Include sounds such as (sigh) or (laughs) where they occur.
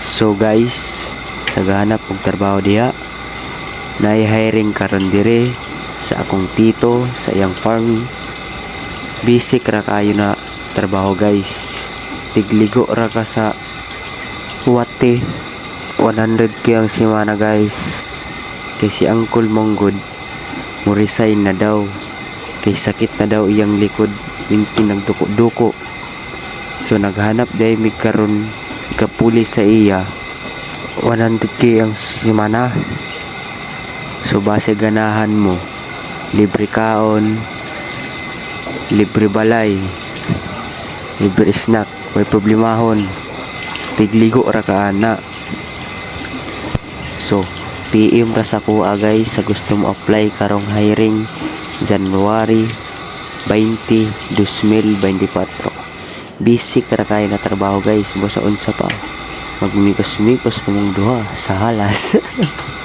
So guys, sa gahanap og trabaho diha, nai-hiring karon dire sa akong tito sa iyang farm. Basic ra kayo na trabaho guys. Tigligo ra ka sa wate. 100k ang simana guys. Kay si Uncle Monggod, mo resign na daw. Kay sakit na daw iyang likod, minti nagduko-duko. So naghanap mi karon kapuli sa iya 100k ang simana. So base ganahan mo libre kaon libre balay libre snack may problemahon tigligo ra ka ana. So PM ra sa kuha guys. Sa gusto mo apply karong hiring January 20 2024 basic ra kayo na trabaho guys. Busa unsa pa. Magmikos-mikos namang duha sa halas (laughs)